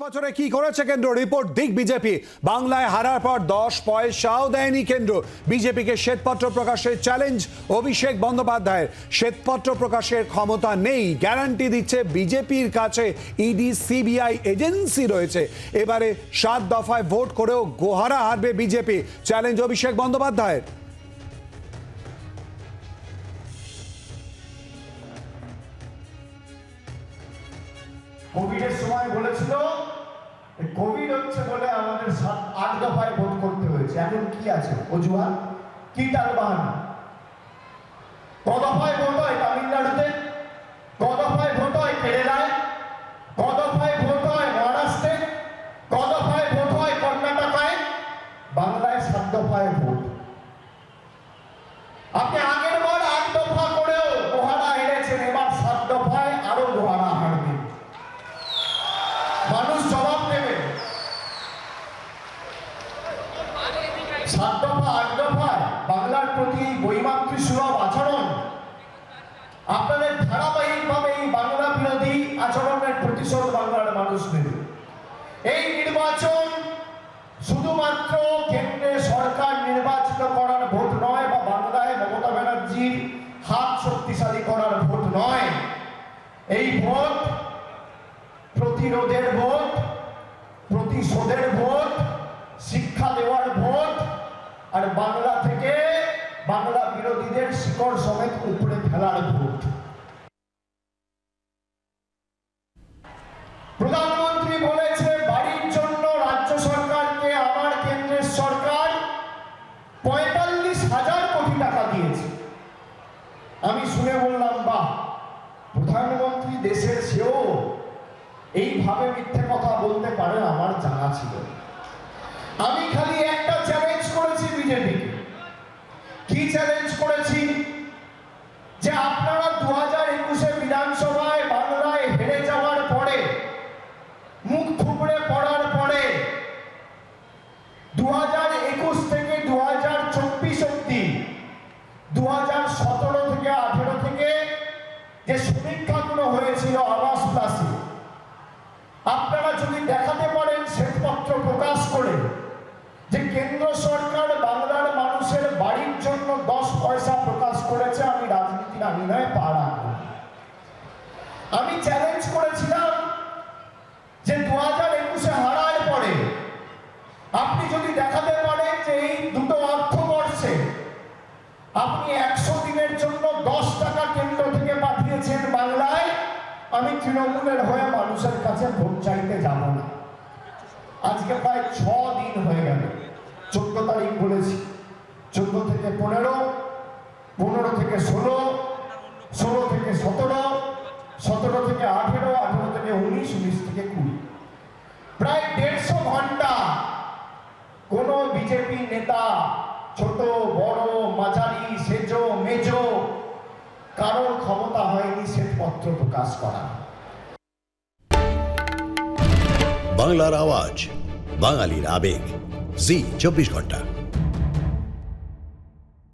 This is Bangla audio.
বছরে কি করেছে কেন্দ্র? রিপোর্ট দিক বিজেপি। বাংলায় হারার পর দশ পয়সাও দেয়নি কেন্দ্র। বিজেপিকে শ্বেতপত্র প্রকাশের চ্যালেঞ্জ অভিষেক বন্দ্যোপাধ্যায়ের। শ্বেতপত্র প্রকাশের ক্ষমতা নেই। গ্যারান্টি দিচ্ছে বিজেপির কাছে ইডি, সিবিআই এজেন্সি রয়েছে। এবারে সাত দফায় ভোট করেও গোহারা হারবে বিজেপি। চ্যালেঞ্জ অভিষেক বন্দ্যোপাধ্যায়ের। কোভিডের সময় বলেছিল কোভিড হচ্ছে বলে আমাদের আট দফায় ভোট করতে হয়েছে। এখন কি আছে? অজুহাত? কি তার বাহানা? কদফায় দফায় ভোট হয় তামিলনাড়ুতে ক দফায় ভোট হয় কেরালায় ক দফায় ভোট হয় মহারাষ্ট্রে ক দফায় ভোট হয় কর্ণাটকায় বাংলায় সাত দফায় ভোট আপনি আগের বার আট দফা করেও গোহারা হেরেছেন এবার সাত দফায় আরও গোহারা হারবেন মানুষ জবাব দেবে সাত দফা, আট দফায় বাংলার প্রতি বৈমাতৃ সুলভ আচরণ। আপনাদের ধারাবাহিকভাবে এই বাংলা বিরোধী আচরণের প্রতিশোধ বাংলার মানুষ নেবে। এই নির্বাচন শুধুমাত্র কেন্দ্রে সরকার নির্বাচিত করার ভোট নয় বা বাংলায় মমতা ব্যানার্জির হাত শক্তিশালী করার ভোট নয়। এই ভোট প্রতিরোধের ভোট, প্রতিশোধের ভোট আর বাংলা থেকে বাংলা বিরোধীদের শিকড় সমেত উপরে ফেলার ভোট। পঁয়তাল্লিশ হাজার কোটি টাকা দিয়েছে। আমি শুনে বললাম, বাহ, প্রধানমন্ত্রী দেশের সেও এইভাবে মিথ্যে কথা বলতে পারে, আমার জানা ছিল আমি খালি বিজেপিকে কি চ্যালেঞ্জ করেছি? যে আপনারা দু হাজার একুশে বিধানসভায় বাংলায় হেরে যাওয়ার পরে, মুখ থুবড়ে পড়ার পরে দু হাজার একুশ থেকে দু হাজার চব্বিশ অব্দি দু হাজার সতেরো থেকে আঠেরো থেকে যে সমীক্ষাগুলো হয়েছিল আবাস প্লাসে আপনারা যদি দেখাতে পারেন শ্বেতপত্র প্রকাশ করে যে কেন্দ্র আপনি একশো দিনের জন্য দশ টাকা কেন্দ্র থেকে পাঠিয়েছেন বাংলায়, আমি তৃণমূলের হয়ে মানুষের কাছে ভোট চাইতে যাব না। আজকে প্রায় ছ দিন হয়ে গেল। চোদ্দ তারিখ বলেছি। চোদ্দ থেকে পনেরো পনেরো থেকে ষোলো ষোলো থেকে সতেরো সতেরো থেকে আঠেরো আঠেরো থেকে উনিশ উনিশ থেকে কুড়ি। প্রায় দেড়শো ঘণ্টা কোন বিজেপি নেতা ছোট, বড়, মাঝারি, সেজো, মেজো, কারোর ক্ষমতা হয়নি শ্বেতপত্র প্রকাশ করা। বাংলার আওয়াজ, বাঙালির আবেগ। জি, চব্বিশ ঘণ্টা।